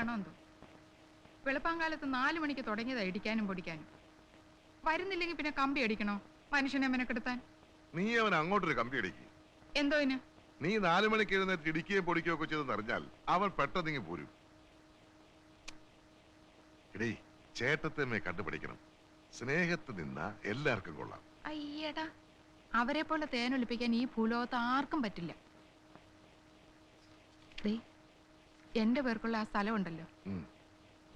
വേണോ എന്തോ? വെളുപ്പാങ്കാലത്ത് നാലു മണിക്ക് തുടങ്ങിയതാ ഇടിക്കാനും പൊടിക്കാനും. വരുന്നില്ലെങ്കിൽ പിന്നെ കമ്പി അടിക്കണോ? മനുഷ്യനെ മെനക്കെടുത്താൻ നീ അവൻ അങ്ങോട്ടൊരു കമ്പി അടിക്കും. എന്തോ ഇന് നീ നാലു മണിക്ക് എഴുന്നേറ്റ് ഇടിക്കുകയും പൊടിക്കുകയോ ഒക്കെ ചെയ്തെന്ന് അറിഞ്ഞാൽ അവൻ പെട്ടെന്നിങ്ങി പോരും. ചേട്ടത്തമ്മയെ കണ്ടുപിടിക്കണം. സ്നേഹത്ത് നിന്ന എല്ലാവർക്കും കൊള്ളാം. അയ്യടാ അവരെ പോലെ തേനൊലിപ്പിക്കാൻ ഈ ഭൂലോകത്ത് ആർക്കും പറ്റില്ല. ദേ, എന്റെ പേർക്കുള്ള ആ സ്ഥലമുണ്ടല്ലോ ഉണ്ടല്ലോ.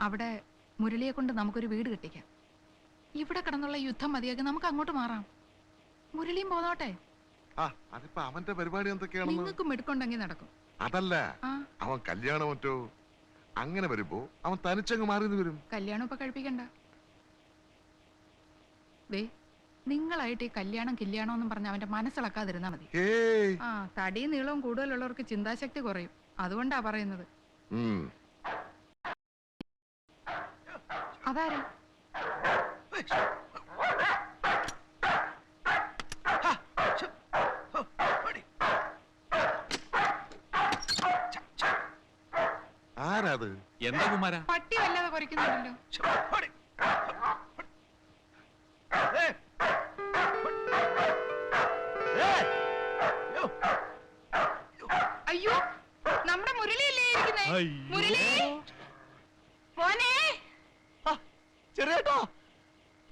അവിടെ മുരളിയെ കൊണ്ട് നമുക്കൊരു വീട് കെട്ടിക്കാം. ഇവിടെ കിടന്നുള്ള യുദ്ധം മതിയാക്കി നമുക്ക് അങ്ങോട്ട് മാറാം. മുരളിയും പോന്നോട്ടെ. അതിപ്പോ അവന്റെ പരിപാടി നിങ്ങൾക്കും എടുക്കുണ്ടെങ്കിൽ നടക്കും. അതല്ല അവൻ കല്യാണം മറ്റോ? അങ്ങനെ വരുമ്പോ അവൻ തനിച്ചങ്ങ് മാറി വരും. കല്യാണം ഇപ്പൊ കഴിപ്പിക്കണ്ട. ദേ നിങ്ങളായിട്ട് ഈ കല്യാണം കല്യാണം എന്നും പറഞ്ഞ അവന്റെ മനസ്സിളക്കാതിരുന്നാ മതി. ആ തടിയും നീളവും കൂടുതലുള്ളവർക്ക് ചിന്താശക്തി കുറയും. അതുകൊണ്ടാ പറയുന്നത്. അതാരാ? ആരാത്? എന്താ കുമാര? പട്ടി വല്ലാതെ കുറയ്ക്കുന്നുണ്ടല്ലോ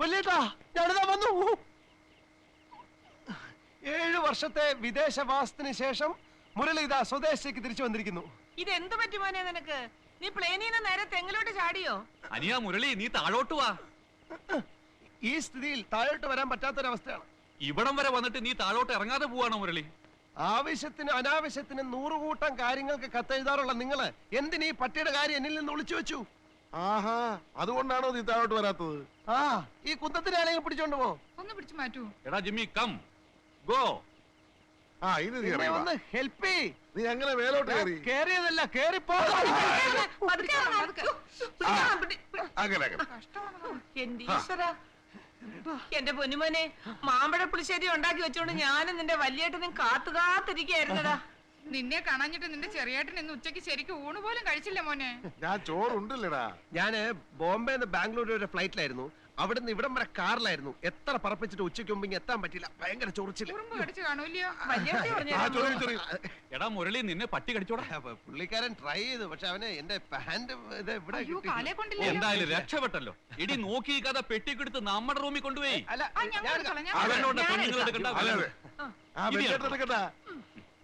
വലിയേട്ടാ ഞാനിതാ വന്നു. ഏഴു വർഷത്തെ വിദേശവാസത്തിന് ശേഷം മുരളിത സ്വദേശത്തേക്ക് തിരിച്ചു വന്നിരിക്കുന്നു. ഇതെന്ത് പറ്റി മോനെ നിനക്ക്? നീ പ്ലെയിനിൽ നിന്ന് നേരെ തെങ്ങിലോട്ട് ചാടിയോ? അനിയാ മുരളി നീ താഴോട്ട് വാ. ഈ സ്ഥിതിയിൽ താഴോട്ട് വരാൻ പറ്റാത്തൊരവസ്ഥയാണ്. ഇവിടം വരെ വന്നിട്ട് നീ താഴോട്ട് ഇറങ്ങാതെ പോവാണോ മുരളി? ആവശ്യത്തിന് അനാവശ്യത്തിന് നൂറുകൂട്ടം കാര്യങ്ങൾക്ക് കത്തെഴുതാറുള്ള നിങ്ങൾ എന്തിനീ പട്ടിയുടെ കാര്യം എന്നിൽ നിന്ന് ഒളിച്ചു വെച്ചു? ആഹാ അതുകൊണ്ടാണോ നീ താഴോട്ട് വരാത്തത്? ആ ഈ കുത്തത്തിന് ആണെങ്കിൽ പിടിച്ചോണ്ട് പോ. ഒന്ന് പിടിച്ചു മാറ്റൂ. എടാ ജിമ്മി കം. ഗോ. ആ ഇത് നീ എന്നെ ഒന്ന് ഹെൽപ്പ് ചെയ്. നീ അങ്ങനെ മേലോട്ട് കയറി. കേറിയതല്ല കേറിപ്പോ പതുക്കെ. പതുക്കെ. അങ്ങനെ അങ്ങനെ. എന്റെ ഈശ്വര. എന്റെ പൊന്നുമോനെ മാമ്പഴ പുളിശ്ശേരി ഉണ്ടാക്കി വെച്ചോണ്ട് ഞാനും നിന്റെ വലിയേട്ടനും കാത്തു കാത്തിരിക്കായിരുന്നടാ നിന്നെ കാണാഞ്ഞിട്ട് നിന്റെ ചെറിയേട്ടൻ ഇന്ന് ഉച്ചയ്ക്ക് ശരിക്കും ഊണ് പോലും കഴിച്ചില്ല മോനെ. ഞാൻ ചോറുണ്ടല്ലടാ. ഞാൻ ബോംബെ നിന്ന് ബാംഗ്ലൂർ വരെ ഫ്ലൈറ്റിലായിരുന്നു. അവിടുന്ന് ഇവിടം വരെ കാറിലായിരുന്നു. എത്ര പറപ്പിച്ചിട്ട് ഉച്ചയ്ക്ക് മുമ്പ് ഇങ്ങ് എത്താൻ പറ്റില്ല ഭയങ്കര ചൊറിച്ചിൽ. ഉറുമ്പ് കടിച്ചു കാണൂല്ലയോ? വലിയ പറഞ്ഞു. ആ ചൊറി ചൊറി. എടാ മുരളി നിന്നെ പട്ടി കടിച്ചോടാ. അപ്പൊ പുള്ളിക്കാരൻ ട്രൈ ചെയ്തു. പക്ഷെ അവന് എന്റെ പാന്റ് ഇത് ഇവിടെ അയ്യോ കിട്ടി. കാലേ കൊണ്ടില്ലല്ലോ. എന്തായാലും രക്ഷപ്പെട്ടല്ലോ. ഇടി നോക്കി കഥ പെട്ടിക്കെടുത്ത് നമ്മുടെ റൂമിൽ കൊണ്ടുപോയി. അല്ല ആ, ഞാൻ ഞാൻ- ഞാൻ അവനോട് അതെ അതെ. ആ. എടുക്കട്ടാ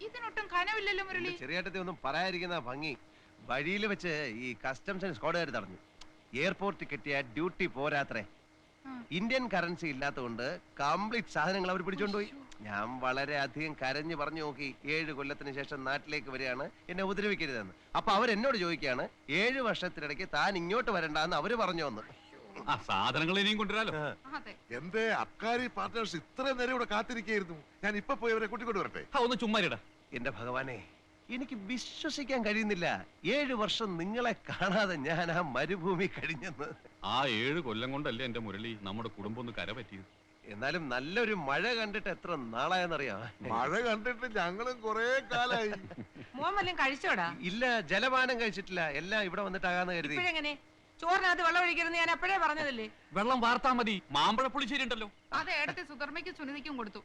ഇതിനൊട്ടും കനവില്ലല്ലോ മുരളി. ചെറിയേട്ടത്തെ ഒന്നും പറയാതിരിക്കുന്ന ഭംഗി. വഴിയിൽ വെച്ച് ഈ കസ്റ്റംസ് സ്ക്വാഡുകാർ തടഞ്ഞു. എയർപോർട്ടിൽ കിട്ടിയ ഡ്യൂട്ടി പോരാത്രേ. ഇന്ത്യൻ കറൻസി ഇല്ലാത്തതുകൊണ്ട് കംപ്ലീറ്റ് സാധനങ്ങൾ അവർ പിടിച്ചോണ്ടുപോയി ഞാൻ വളരെ അധികം കരഞ്ഞു പറഞ്ഞു നോക്കി. ഏഴ് കൊല്ലത്തിന് ശേഷം നാട്ടിലേക്ക് വരികയാണ് എന്നെ ഉപദ്രവിക്കരുതെന്ന്. അപ്പൊ അവരെന്നോട് ചോദിക്കുകയാണ് ഏഴ് വർഷത്തിനിടയ്ക്ക് താൻ ഇങ്ങോട്ട് വരണ്ടെന്ന് അവർ പറഞ്ഞു വന്ന് ആ സാധനങ്ങൾ ഇനിയും കൊണ്ടുവരാലോ. അതെ. എന്റെ അബ്കാരി പാർട്ട്നേഴ്സ് ഇത്ര നേരം ഇവിടെ കാത്തിരിക്കായിരുന്നു ഞാൻ ഇപ്പൊ പോയി അവരെ കൂട്ടിക്കൊണ്ട് വരട്ടെ? ആ ഒന്ന് ചുമ്മാരിടാ എന്റെ ഭഗവാനെ എനിക്ക് വിശ്വസിക്കാൻ കഴിയുന്നില്ല. ഏഴു വർഷം നിങ്ങളെ കാണാതെ ഞാൻ ആ മരുഭൂമി കഴിഞ്ഞെന്ന്. ആ ഏഴ് കൊല്ലം കൊണ്ടല്ലേ എന്റെ മുരളി നമ്മുടെ കുടുംബം ഒന്ന് കര പറ്റിയത് എന്നാലും നല്ലൊരു മഴ കണ്ടിട്ട് എത്ര നാളായെന്നറിയാം മഴ കണ്ടിട്ട് ഞങ്ങളും കൊറേ കാലായി. മോൻ വല്ലതും കഴിച്ചോടാ? ഇല്ല ജലപാനം കഴിച്ചിട്ടില്ല. എല്ലാം ഇവിടെ വന്നിട്ടാകാന്ന് കരുതി. ഇപ്പഴെങ്ങനെ? ചോറിനകത്ത് വെള്ളം ഒഴിക്കരുന്ന് ഞാൻ അപ്പോഴേ പറഞ്ഞതല്ലേ? വെള്ളം വാർത്താ മതി. മാമ്പഴ പുളിശ്ശേരി ഉണ്ടല്ലോ അത് എടുത്ത് സുധർമ്മയ്ക്കും സുനിതയ്ക്കും കൊടുത്തു.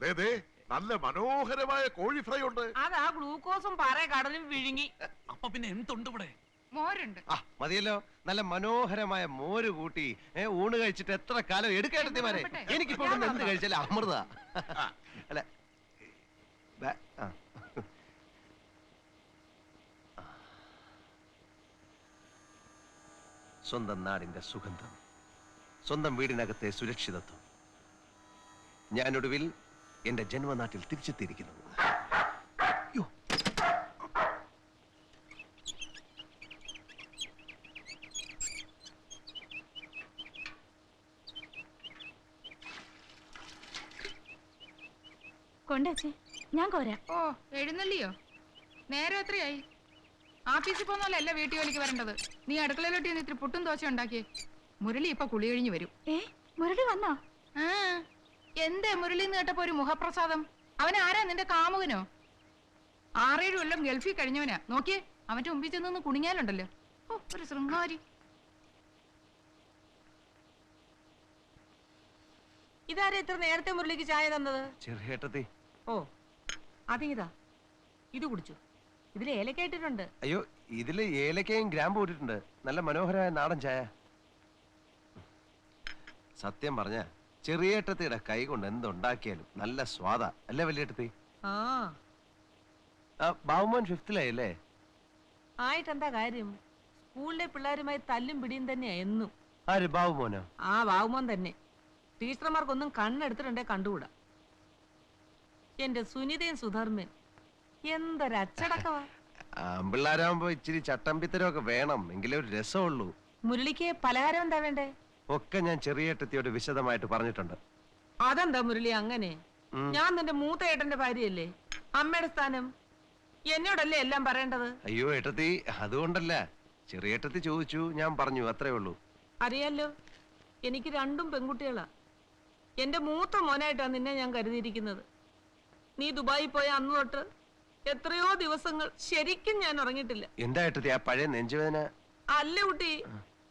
ദേ, ദേ നല്ല മനോഹരമായ കോഴി ഫ്രൈ ഉണ്ട്. അത് ആ ഗ്ലൂക്കോസും പാറ കടലും വിഴുങ്ങി. അപ്പൊ പിന്നെ എന്തുണ്ട് ഇവിടെ? മോരുണ്ട്. ആ മതിയല്ലോ. നല്ല മനോഹരമായ മോര് കൂട്ടി ഏ, ഊണ് കഴിച്ചിട്ട് എത്ര കാലം എടുക്കേണ്ടതിമാരെ എനിക്ക് എനിക്കിപ്പോ ഇവിടുന്ന് എന്ത് കഴിച്ചാലും അമൃത. അല്ല ബ- ആ. സ്വന്തം നാടിന്റെ സുഗന്ധം സ്വന്തം വീടിനകത്തെ സുരക്ഷിതത്വം. ഞാനൊടുവിൽ എന്റെ ജന്മനാട്ടിൽ തിരിച്ചെത്തിയിരിക്കുന്നു. ഞാൻ കോരാ. ഓ എഴുന്നള്ളിയോ? നേരം എത്രയായി? ആഫീസിൽ പോന്നോലല്ല വീട്ടു ജോലിക്ക് വരേണ്ടത്. നീ അടുക്കളയിലോട്ട് ചെന്ന് ഇത്തിരി പുട്ടും ദോശ ഉണ്ടാക്കിയേ. മുരളി ഇപ്പൊ കുളി കഴിഞ്ഞു വരും. ഏ? മുരളി വന്നോ? ആ എന്തേ മുരളി എന്ന് കേട്ടപ്പോ ഒരു മുഖപ്രസാദം? അവൻ ആരാ? നിന്റെ കാമുകനോ? ആറേഴ് കൊല്ലം ഗൾഫിൽ കഴിഞ്ഞവനാ. നോക്കിയേ അവന്റെ മുമ്പിൽ ചെന്ന് കുണിങ്ങാലുണ്ടല്ലോ. ഓ, ഒരു ശൃംഗാരി. ഇതാരാ ഇത്ര നേരത്തെ മുരളിക്ക് ചായ തന്നത്? ഓ അതീതാ ഇത് കുടിച്ചു. ഇതിൽ ഏലക്കായിട്ടിട്ടുണ്ട് അയ്യോ ഇതിൽ ഏലക്കയും ഗ്രാമ്പ് ഇട്ടിട്ടുണ്ട്. നല്ല മനോഹരമായ നാടൻ ചായ. സത്യം പറഞ്ഞ ചെറിയേട്ടത്തിയുടെ കൈ കൊണ്ട് എന്തുണ്ടാക്കിയാലും നല്ല സ്വാദ. അല്ലേ വലിയേട്ടത്തി ആ. ബാബുമോൻ ഫിഫ്തിലായല്ലേ ആയിട്ടെന്താ കാര്യം? സ്കൂളിലെ പിള്ളേരുമായി തല്ലും പിടിയും തന്നെയാ എന്നും. ആര് ബാബുമോനോ? ആ ബാബുമോൻ തന്നെ. ടീച്ചർമാർക്കൊന്നും കണ്ണെടുത്തിട്ടുണ്ടേ കണ്ടുകൂടാ. എന്റെ സുനിതയും സുധർമ്മൻ എന്തൊരച്ചടക്കവാ ആമ്പിള്ളാരാകുമ്പോ ഇച്ചിരി ചട്ടമ്പിത്തരമൊക്കെ വേണം. എങ്കിലേ ഒരു രസമുള്ളൂ. മുരളിക്ക് പലഹാരം എന്താ വേണ്ടേ? ഒക്കെ ഞാൻ ചെറിയേട്ടത്തിയോട് വിശദമായിട്ട് പറഞ്ഞിട്ടുണ്ട്. അതെന്താ മുരളി അങ്ങനെ? ഞാൻ നിന്റെ മൂത്ത ഏട്ടന്റെ ഭാര്യയല്ലേ? അമ്മയുടെ സ്ഥാനം? എന്നോടല്ലേ എല്ലാം പറയേണ്ടത്? അയ്യോ ഏട്ടത്തി അതുകൊണ്ടല്ല. ചെറിയേട്ടത്തി ചോദിച്ചു ഞാൻ പറഞ്ഞു അത്രേ ഉള്ളൂ. അറിയാലോ എനിക്ക് രണ്ടും പെൺകുട്ടികളാ. എന്റെ മൂത്ത മോനായിട്ടാണ് നിന്നെ ഞാൻ കരുതിയിരിക്കുന്നത്. നീ ദുബായി പോയ അന്ന് തൊട്ട് എത്രയോ ദിവസങ്ങൾ ശരിക്കും ഞാൻ ഉറങ്ങിട്ടില്ല എന്താ ആ പഴയ നെഞ്ചുവേദന? അല്ല കുട്ടി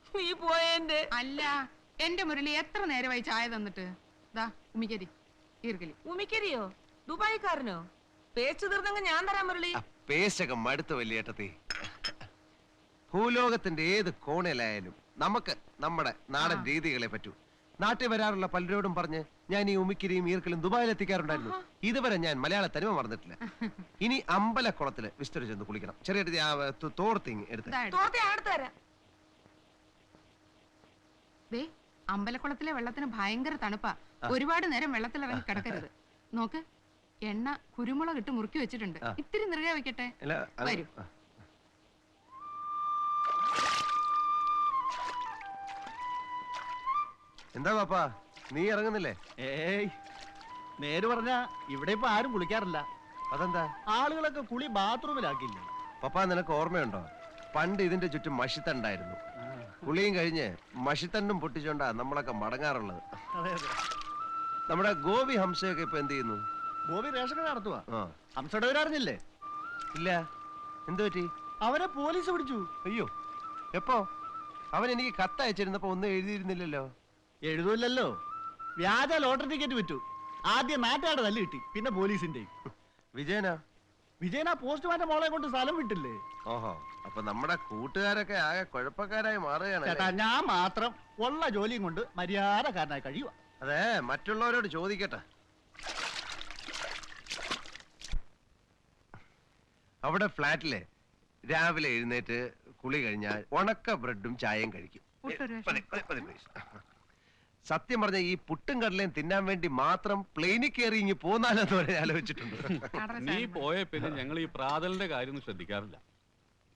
നീ പോയേന്റെ അല്ല എന്റെ മുരളി എത്ര നേരമായി ചായ തന്നിട്ട്? ദാ ഉമിക്കരി ഈർക്കലി ഉമിക്കരിയോ? ദുബായിക്കാരനോ? പേസ്റ്റ് തീർന്നെങ്കിൽ ഞാൻ തരാം മുരളി. ആ പേശകം മടുത്ത വലിയേട്ടത്തി ഭൂലോകത്തിന്റെ ഏത് കോണിലായാലും നമുക്ക് നമ്മുടെ നാടൻ രീതികളെ പറ്റൂ. നാട്ടിൽ വരാറുള്ള പലരോടും പറഞ്ഞ് ഞാൻ ഈ ഉമിക്കിരിയും ഈർക്കലും ദുബായിൽ എത്തിക്കാറുണ്ടായിരുന്നു. ഇതുവരെ ഞാൻ മലയാള തനിമ മറന്നിട്ടില്ല. ഇനി അമ്പലക്കുളത്തിൽ വിസ്തരി ചെന്ന് കുളിക്കണം. ചെറിയ തോർത്തിങ് എടുത്ത്. ദാ അമ്പലക്കുളത്തിലെ വെള്ളത്തിന് ഭയങ്കര തണുപ്പാ. ഒരുപാട് നേരം വെള്ളത്തിൽ ഇറങ്ങി കിടക്കരുത്. നോക്ക് എണ്ണ കുരുമുളക് ഇട്ട് മുറുക്കി വെച്ചിട്ടുണ്ട്. ഇത്തിരി നിറയെ വെക്കട്ടെ? വരൂ. എന്താ പാപ്പാ? നീ ഇറങ്ങുന്നില്ലേ? ഏയ് നേര് പറഞ്ഞ ഇവിടെ ഇപ്പൊ ആരും കുളിക്കാറില്ല. അതെന്താ? ആളുകളൊക്കെ കുളി ബാത്റൂമിലാക്കില്ല പപ്പാ നിനക്ക് ഓർമ്മയുണ്ടോ? പണ്ട് ഇതിന്റെ ചുറ്റും മഷിത്തണ്ടായിരുന്നു. കുളിയും കഴിഞ്ഞ് മഷിത്തണ്ടും പൊട്ടിച്ചോണ്ടാ നമ്മളൊക്കെ മടങ്ങാറുള്ളത്. നമ്മുടെ ഗോപി ഹംസയൊക്കെ ഇപ്പൊ എന്ത് ചെയ്യുന്നു? ഗോപി റേഷൻ കട നടത്തുവാ. ഹംസയുടെ അറിഞ്ഞില്ലേ? ഇല്ല. എന്തു പറ്റി? അവനെ പോലീസ് പിടിച്ചു. അയ്യോ. എപ്പോ? അവൻ എനിക്ക് കത്ത് അയച്ചിരുന്നപ്പോ ഒന്നും എഴുതിയിരുന്നില്ലല്ലോ. എഴുതൂല്ലല്ലോ. വ്യാജ ലോട്ടറി ടിക്കറ്റ് വിറ്റു. ആദ്യം നാട്ടുകാരുടെ തല്ല് കിട്ടി പിന്നെ പോലീസിന്റെ വിജയനാ? വിജയൻ ആ പോസ്റ്റ്മാന്റെ മോളെ കൊണ്ട് സ്ഥലം വിട്ടില്ലേ? ഓഹോ അപ്പൊ നമ്മുടെ കൂട്ടുകാരൊക്കെ ആകെ കുഴപ്പക്കാരായി മാറുകയാണ് ചേട്ടാ ഞാൻ മാത്രം ഉള്ള ജോലിയും കൊണ്ട് മര്യാദക്കാരനായി കഴിയുക അതെ മറ്റുള്ളവരോട് ചോദിക്കട്ടെ. അവിടെ ഫ്ലാറ്റിലെ രാവിലെ എഴുന്നേറ്റ് കുളി കഴിഞ്ഞാൽ ഉണക്ക ബ്രെഡും ചായയും കഴിക്കും. സത്യം പറഞ്ഞ ഈ പുട്ടും കടലയും തിന്നാൻ വേണ്ടി മാത്രം പ്ലെയിനിൽ കയറി ഇങ്ങി പോന്നാലെന്ന് വരെ ആലോചിച്ചിട്ടുണ്ട്. നീ. പോയ പിന്നെ ഞങ്ങൾ ഈ പ്രാതലിന്റെ കാര്യം ശ്രദ്ധിക്കാറില്ല.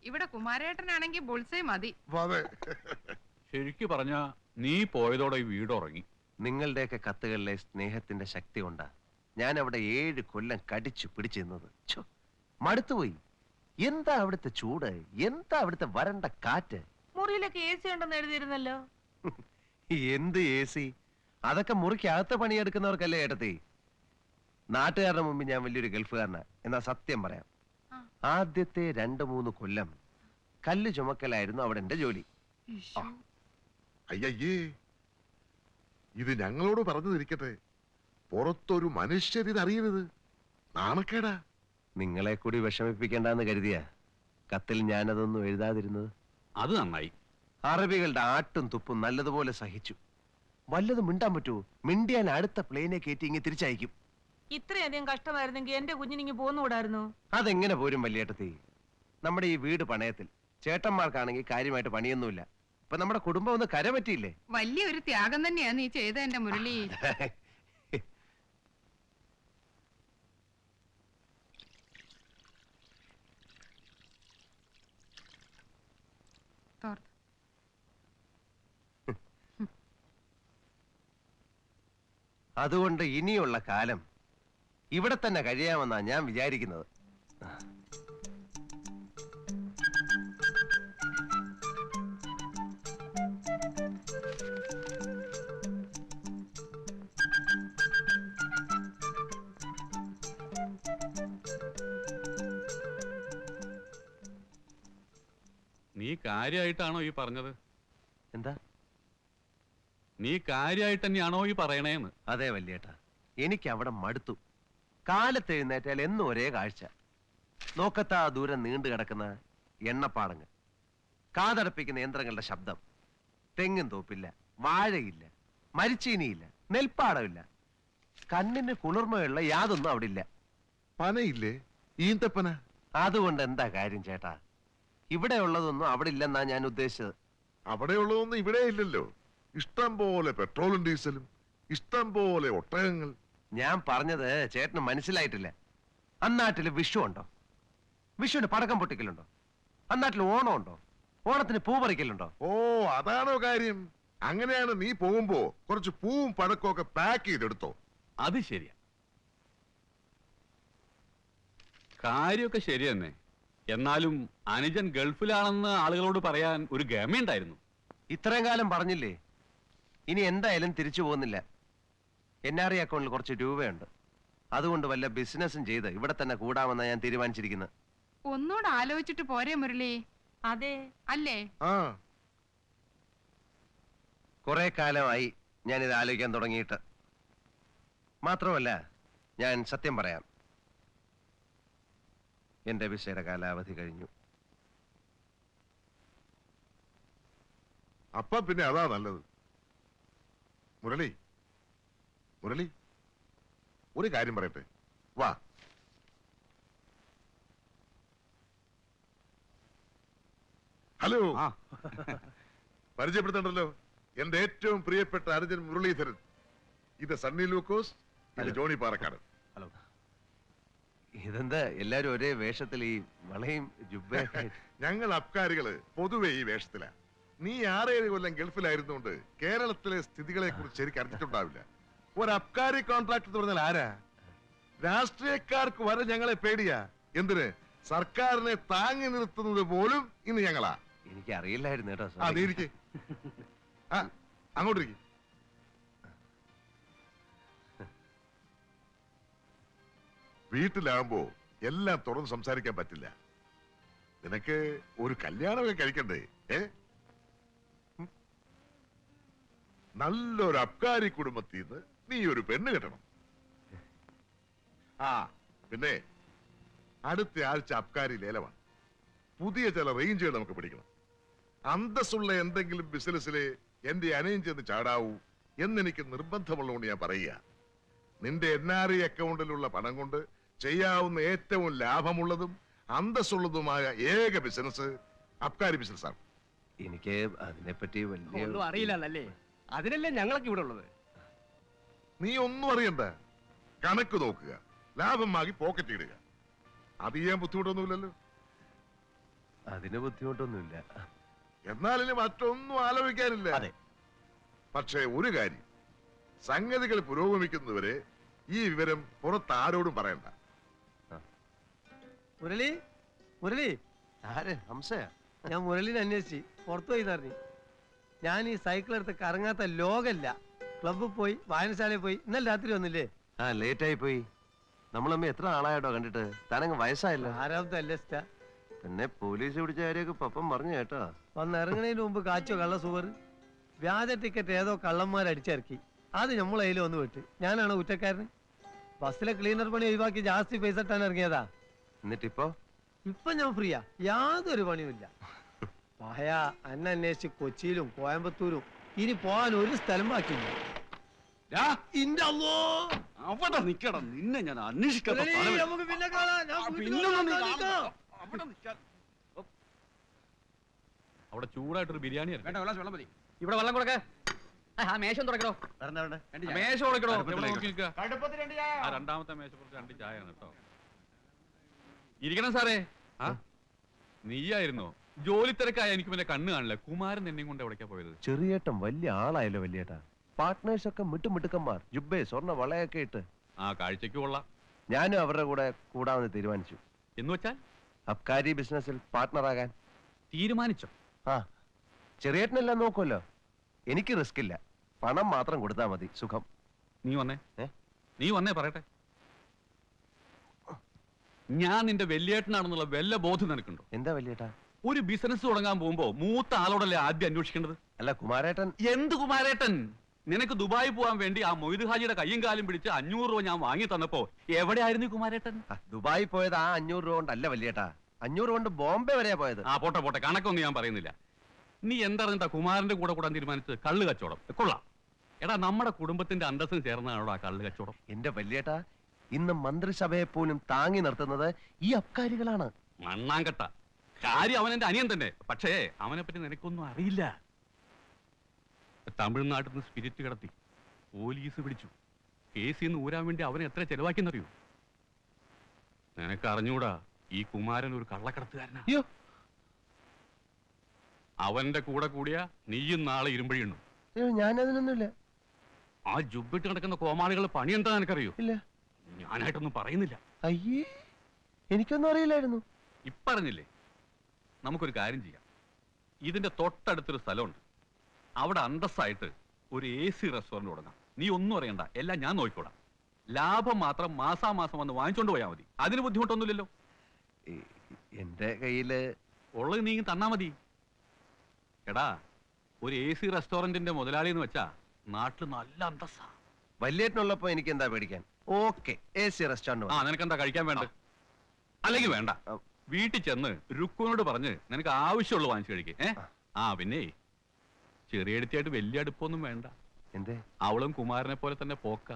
ഇവിടെ കുമാരേട്ടനാണെങ്കിൽ ബുൾസേ മതി. അതെ ശരിക്കു പറഞ്ഞ നീ പോയതോടെ ഈ വീട് ഉറങ്ങി. നിങ്ങളുടെയൊക്കെ കത്തുകളിലെ സ്നേഹത്തിന്റെ ശക്തി കൊണ്ടാ ഞാൻ അവിടെ ഏഴ് കൊല്ലം കടിച്ചു പിടിച്ചു നിന്നത്. ഛോ, മടുത്തുപോയി. എന്താ അവിടുത്തെ ചൂട്? എന്താ അവിടുത്തെ വരണ്ട കാറ്റ്? മുറിയിലൊക്കെ എ സി ഉണ്ടെന്ന് എഴുതിയിരുന്നല്ലോ. എന്ത് എ സി അതൊക്കെ മുറിക്കകത്ത് പണിയെടുക്കുന്നവർക്കല്ലേ ഏട്ടത്തി? നാട്ടുകാരുടെ മുമ്പ് ഞാൻ വലിയൊരു ഗൾഫുകാരനാ. എന്നാ സത്യം പറയാം. ആദ്യത്തെ രണ്ട് മൂന്ന് കൊല്ലം കല്ല് ചുമക്കലായിരുന്നു അവിടെ എന്റെ ജോലി. അയ്യേ ഇത് ഞങ്ങളോട് പറഞ്ഞു തിരിക്കട്ടെ പുറത്തൊരു മനുഷ്യരിത് അറിയരുത്. നാണക്കേടാ. നിങ്ങളെ കൂടി വിഷമിപ്പിക്കേണ്ടെന്ന് കരുതിയ. കത്തിൽ ഞാനതൊന്നും എഴുതാതിരുന്നത്. അത് നന്നായി. അറബികളുടെ ആട്ടും തുപ്പും നല്ലതുപോലെ സഹിച്ചു. വല്ലതും മിണ്ടാൻ പറ്റുമോ മിണ്ടിയാൻ അടുത്ത പ്ലെയിനെ കയറ്റി ഇങ്ങനെ തിരിച്ചയക്കും. ഇത്രയധികം കഷ്ടമായിരുന്നെങ്കിൽ എന്റെ കുഞ്ഞിനിങ്ങ് പോന്നുകൂടായിരുന്നു? അതെങ്ങനെ പോരും വല്യേട്ടത്തി? നമ്മുടെ ഈ വീട് പണയത്തിൽ. ചേട്ടന്മാർക്കാണെങ്കിൽ കാര്യമായിട്ട് പണിയൊന്നുമില്ല. ഇപ്പൊ നമ്മുടെ കുടുംബം ഒന്ന് കരപറ്റിയില്ലേ? വലിയൊരു ത്യാഗം തന്നെയാണ് നീ ചെയ്ത എന്റെ മുരളി. അതുകൊണ്ട് ഇനിയുള്ള കാലം ഇവിടെ തന്നെ കഴിയാമെന്നാ ഞാൻ വിചാരിക്കുന്നത്. നീ നീ കാര്യമായിട്ടാണോ ഈ പറഞ്ഞത്? എന്താ? നീ കാര്യമായിട്ട് തന്നെയാണോ ഈ പറയണേന്ന്? അതെ വല്യേട്ടാ. എനിക്ക് അവിടെ മടുത്തു. കാലത്ത് എഴുന്നേറ്റാൽ എന്നും ഒരേ കാഴ്ച. നോക്കത്താ ദൂരം നീണ്ടു കിടക്കുന്ന എണ്ണപ്പാടങ്ങൾ. കാതടപ്പിക്കുന്ന യന്ത്രങ്ങളുടെ ശബ്ദം. തെങ്ങും തോപ്പില്ല വാഴയില്ല മരിച്ചീനിയില്ല നെൽപ്പാടമില്ല. കണ്ണിന് കുളിർമയുള്ള യാതൊന്നും അവിടെ ഇല്ല പനയില്ലേ? ഈന്തപ്പന? അതുകൊണ്ട് എന്താ കാര്യം ചേട്ടാ? ഇവിടെ ഉള്ളതൊന്നും അവിടെ ഇല്ലെന്നാ ഞാൻ ഉദ്ദേശിച്ചത്. അവിടെ ഉള്ളതൊന്നും ഇവിടെ ഇല്ലല്ലോ ഇഷ്ടം പോലെ പെട്രോളും ഡീസലും ഇഷ്ടം പോലെ ഒട്ടകങ്ങൾ. ഞാൻ പറഞ്ഞത് ചേട്ടന് മനസ്സിലായിട്ടില്ല. അന്നാട്ടിൽ വിഷു ഉണ്ടോ? വിഷുവിന് പടക്കം പൊട്ടിക്കലുണ്ടോ? അന്നാട്ടിൽ ഓണം ഉണ്ടോ? ഓണത്തിന് പൂ പറിക്കലുണ്ടോ? ഓ അതാണോ കാര്യം. അങ്ങനെയാണ് നീ പോകുമ്പോ കുറച്ച് പൂവും പഴക്കവും ഒക്കെ പാക്ക് ചെയ്തെടുത്തോ. അത് ശരിയാ. കാര്യമൊക്കെ ശരി തന്നെ എന്നാലും അനുജൻ ഗൾഫിലാണെന്ന് ആളുകളോട് പറയാൻ ഒരു ഗമയുണ്ടായിരുന്നു. ഇത്രയും കാലം പറഞ്ഞില്ലേ? ഇനി എന്തായാലും തിരിച്ചു പോകുന്നില്ല. എൻ ആർ ഐ അക്കൗണ്ടിൽ കുറച്ച് രൂപയുണ്ട്. അതുകൊണ്ട് വല്ല ബിസിനസ്സും ചെയ്ത് ഇവിടെ തന്നെ കൂടാമെന്നാണ് ഞാൻ തീരുമാനിച്ചിരിക്കുന്നത്. ഒന്നുകൂടെ ആലോചിച്ചിട്ട് പോരെ മുരളി. അതെ. അല്ലേ? ആ. കുറെ കാലമായി ഞാൻ ഇത് ആലോചിക്കാൻ തുടങ്ങിയിട്ട്. മാത്രമല്ല ഞാൻ സത്യം പറയാം. എന്റെ വിസയുടെ കാലാവധി കഴിഞ്ഞു. അപ്പ പിന്നെ അതാ നല്ലത്. മുരളി. മുരളി ഒരു കാര്യം പറയട്ടെ. വാ. ഹലോ. പരിചയപ്പെടുത്തണ്ടല്ലോ. എന്റെ ഏറ്റവും പ്രിയപ്പെട്ട അർജൻ മുരളീധരൻ. ഇത് സണ്ണി ലൂക്കോസ് ഇത് ജോണി പാറക്കാട് ഹലോ. ഇതെന്താ എല്ലാരും ഒരേ വേഷത്തിൽ ഈ വളയും ജുബ ഞങ്ങൾ അബ്കാരികൾ പൊതുവെ ഈ വേഷത്തില. നീ ആറേഴ് കൊല്ലം ഗൾഫിലായിരുന്നുകൊണ്ട് കേരളത്തിലെ സ്ഥിതികളെ കുറിച്ച് ശരിക്കും അറിഞ്ഞിട്ടുണ്ടാവില്ല. ഒരു അബ്കാരി കോൺട്രാക്ട് എന്ന് പറഞ്ഞാൽ ആരാ? രാഷ്ട്രീയക്കാർക്ക് വരെ ഞങ്ങളെ പേടിയാ. എന്തിന്? സർക്കാരിനെ താങ്ങി നിർത്തുന്നത് പോലും ഇന്ന് ഞങ്ങളാ. എനിക്ക് അറിയില്ലായിരുന്നു കേട്ടോ sorry. ആ അങ്ങോട്ടിരിക്കും വീട്ടിലാകുമ്പോ എല്ലാം തുറന്ന് സംസാരിക്കാൻ പറ്റില്ല. നിനക്ക് ഒരു കല്യാണമൊക്കെ കഴിക്കണ്ടേ? ഏ? നല്ലൊരു അബ്കാരി കുടുംബത്തിൽ നിന്ന് നീ ഒരു പെണ്ണ് കെട്ടണം. ആ പിന്നെ അടുത്ത ആഴ്ച അബ്കാരി ലേലമാണ്. പുതിയ ചില റേഞ്ചുകൾ നമുക്ക് പിടിക്കണം. അന്തസ്സുള്ള എന്തെങ്കിലും ബിസിനസ്സിലെ എന്റെ അനയം ചെന്ന് ചാടാവൂ എന്നെനിക്ക് നിർബന്ധമുള്ളതുകൊണ്ട് ഞാൻ പറയുക. നിന്റെ എൻ ആർ ഐ അക്കൗണ്ടിലുള്ള പണം കൊണ്ട് ചെയ്യാവുന്ന ഏറ്റവും ലാഭമുള്ളതും അന്തസ്സുള്ളതുമായ ഏക ബിസിനസ് അബ്കാരി ബിസിനസ് ബിസിനസ്സാണ്. എനിക്ക് അതിനെപ്പറ്റി വലിയ അറിയില്ലല്ലേ അതിനല്ലേ ഞങ്ങളൊക്കെ ഇവിടെ ഉള്ളത്? നീ ഒന്നും അറിയണ്ട. കണക്ക് നോക്കുക. ലാഭം വാങ്ങി പോക്കറ്റ് ഇടുക. അത് ചെയ്യാൻ ബുദ്ധിമുട്ടൊന്നുമില്ലല്ലോ. അതിന് ബുദ്ധിമുട്ടൊന്നുമില്ല. എന്നാലും മറ്റൊന്നും ആലോചിക്കാനില്ല. അതെ. പക്ഷേ ഒരു കാര്യം. സംഗതികൾ പുരോഗമിക്കുന്നവരെ ഈ വിവരം പുറത്ത് ആരോടും പറയണ്ട മുരളി മുരളി. ആര്? ഹംസയാ? ഞാൻ മുരളിനെ അന്വേഷിച്ച് പുറത്തു പോയി അറിഞ്ഞു. ഞാൻ ഈ സൈക്കിൾ എടുത്ത് കറങ്ങാത്ത ലോകല്ല. ക്ലബ്ബിൽ പോയി വായനശാലയിൽ പോയി ഇന്നലെ രാത്രി വന്നില്ലേ? ആ ലേറ്റ് ആയി പോയി നമ്മളമ്മ എത്ര ആളായിട്ടോ കണ്ടിട്ട്? താനങ്ങ് വയസ്സായല്ലോ. ആരാമത്തെ പിന്നെ പോലീസ് പിടിച്ച കാര്യമൊക്കെ പപ്പം പറഞ്ഞു കേട്ടോ. വന്ന് ഇറങ്ങണതിന് മുമ്പ് കാച്ചോ കള്ള സുവർ വ്യാജ ടിക്കറ്റ് ഏതോ കള്ളന്മാരടിച്ചിറക്കി അത് നമ്മളെ കയ്യിൽ വന്ന് വിട്ട്. ഞാനാണ് കുറ്റക്കാരൻ ബസ്സിലെ ക്ലീനർ പണി ഒഴിവാക്കി ജാസ്തി പൈസ ഇട്ടാൻ ഇറങ്ങിയതാ. എന്നിട്ടിപ്പോ? ഇപ്പൊ ഞാൻ ഫ്രീയാ യാതൊരു പണിയുമില്ല. പായ അന്ന അന്വേഷിച്ച് കൊച്ചിയിലും കോയമ്പത്തൂരും. ഇനി പോകാൻ ഒരു സ്ഥലം ബാക്കിയില്ല ഇന്റെ അല്ലോ അവിടെ നിക്കട. നിന്നെ ഞാൻ സ്ഥലമില്ല. നമുക്ക് പിന്നെ കാണാം. അവിടെ ചൂടായിട്ടൊരു ബിരിയാണി ഇറക്കി. ഇവിടെ വെള്ളം കൊടുക്കേ. ആ മേശം തുറക്കണോ മേശം കൊടുക്കണോ രണ്ടാമത്തെ മേശപ്പുറത്ത് രണ്ട് കേട്ടോ. ഇരിക്കണം സാറേ. നീയായിരുന്നോ? ജോലി തിരക്കായ എനിക്ക് പിന്നെ കണ്ണ് കാണില്ല. കുമാരൻ എന്നെയും കൊണ്ട് എവിടേക്കാ പോയത്? ചെറിയേട്ടൻ വലിയ ആളായല്ലോ വലിയേട്ടാ. പാർട്ട്നേഴ്സ് ഒക്കെ മിട്ടുമിട്ടുക്കന്മാർ ജുബേ സ്വർണ വളയൊക്കെ ഇട്ട്. ആ കാഴ്ചക്ക് കൊള്ളാം. ഞാനും അവരുടെ കൂടെ കൂടാമെന്ന് തീരുമാനിച്ചു. എന്ന് വെച്ചാൽ? അബ്കാരി ബിസിനസ്സിൽ പാർട്ട്ണറാകാൻ തീരുമാനിച്ചോ? ആ ചെറിയേട്ടനെല്ലാം നോക്കുമല്ലോ. എനിക്ക് റിസ്ക് ഇല്ല. പണം മാത്രം കൊടുത്താൽ മതി. സുഖം. നീ വന്നേ. ഏ? നീ വന്നേ പറയട്ടെ. ഞാൻ നിന്റെ വെല്ലേട്ടനാണെന്നുള്ള വല്ല ബോധം നിനക്കുണ്ടോ? എന്താ വലിയേട്ടാ? ഒരു ബിസിനസ് തുടങ്ങാൻ പോകുമ്പോ മൂത്ത ആളോടല്ലേ ആദ്യം അന്വേഷിക്കേണ്ടത്? അല്ല കുമാരേട്ടൻ. എന്ത് കുമാരേട്ടൻ? നിനക്ക് ദുബായി പോകാൻ വേണ്ടി ആ മൊയ്ത് ഹാജിയുടെ കയ്യും കാലും പിടിച്ച് അഞ്ഞൂറ് രൂപ ഞാൻ വാങ്ങി തന്നപ്പോ എവിടെയായിരുന്നു ഈ കുമാരേട്ടൻ? ദുബായി പോയത് ആ അഞ്ഞൂറ് രൂപ കൊണ്ടല്ല വലിയേട്ടാ. അഞ്ഞൂറ് കൊണ്ട് ബോംബെ വരെയാ പോയത്. ആ പോട്ടെ പോട്ടെ. കണക്കൊന്നും ഞാൻ പറയുന്നില്ല. നീ എന്തറിഞ്ഞാ കുമാരന്റെ കൂടെ കൂടാൻ തീരുമാനിച്ചത്? കള്ള് കച്ചവടം. കൊള്ളാം. എടാ നമ്മുടെ കുടുംബത്തിന്റെ അന്തസ്സിന് ചേർന്നതാണോ ആ കള്ള് കച്ചവടം? എന്റെ വലിയേട്ടാ ഇന്ന് മന്ത്രിസഭയെ പോലും താങ്ങി നിർത്തുന്നത് ഈ അബ്കാരികളാണ്. മണ്ണാങ്കട്ട. കാര്യം അവൻ എന്റെ അനിയൻ തന്നെ. പക്ഷേ അവനെ പറ്റി നിനക്കൊന്നും അറിയില്ല. തമിഴ്നാട്ടിൽ നിന്ന് സ്പിരിറ്റ് കടത്തി പോലീസ് പിടിച്ചു. കേസിൽ നിന്ന് ഊരാൻ വേണ്ടി അവനെ എത്ര ചെലവാക്കിയെന്നറിയോ? നിനക്ക് അറിഞ്ഞൂടാ ഈ കുമാരൻ ഒരു കള്ളക്കടത്തുകാരനാ. അയ്യോ. അവന്റെ കൂടെ കൂടിയ നീയും നാളെ ഇരുമ്പഴിയുണ്ണു. അയ്യോ ഞാനതിനൊന്നുമില്ല. ആ ജുബിട്ട് കിടക്കുന്ന കോമാളികളുടെ പണി എന്താ നിനക്കറിയോ? ഇല്ല. ഞാനായിട്ടൊന്നും പറയുന്നില്ല. അയ്യേ എനിക്കൊന്നും അറിയില്ലായിരുന്നു. ഇപ്പറഞ്ഞില്ലേ? നമുക്കൊരു കാര്യം ചെയ്യാം. ഇതിന്റെ തൊട്ടടുത്തൊരു സ്ഥലമുണ്ട്. അവിടെ അന്തസ്സായിട്ട് ഒരു എ സി റെസ്റ്റോറന്റ് തുടങ്ങാം. നീ ഒന്നും അറിയണ്ട. എല്ലാം ഞാൻ നോക്കിക്കോടാം ലാഭം മാത്രം മാസാമാസം വന്ന് വാങ്ങിച്ചോണ്ട് പോയാൽ മതി. അതിന് ബുദ്ധിമുട്ടൊന്നുമില്ലല്ലോ. എന്റെ കയ്യിൽ ഉള്ളത് നീ തന്നാ മതി. എടാ ഒരു എ സി റെസ്റ്റോറന്റിന്റെ മുതലാളി എന്ന് വെച്ചാ നാട്ടിൽ നല്ല അന്തസ്സാ. വലിയേട്ടനുള്ളപ്പോ എനിക്ക് എന്താ പേടിക്കാൻ? ഓക്കെ എ സി റെസ്റ്റോറന്റ് ആ നിനക്കെന്താ കഴിക്കാൻ വേണ്ട അല്ലെങ്കിൽ വേണ്ട. വീട്ടിൽ ചെന്ന് രുക്കുവിനോട് പറഞ്ഞ് നിനക്ക് ആവശ്യമുള്ള വാങ്ങിച്ചു കഴിക്കേ ഏ? ആ. പിന്നെ ചെറിയ അടുത്തായിട്ട് വലിയ അടുപ്പൊന്നും വേണ്ട. എന്തേ? അവളും കുമാരനെ പോലെ തന്നെ പോക്ക.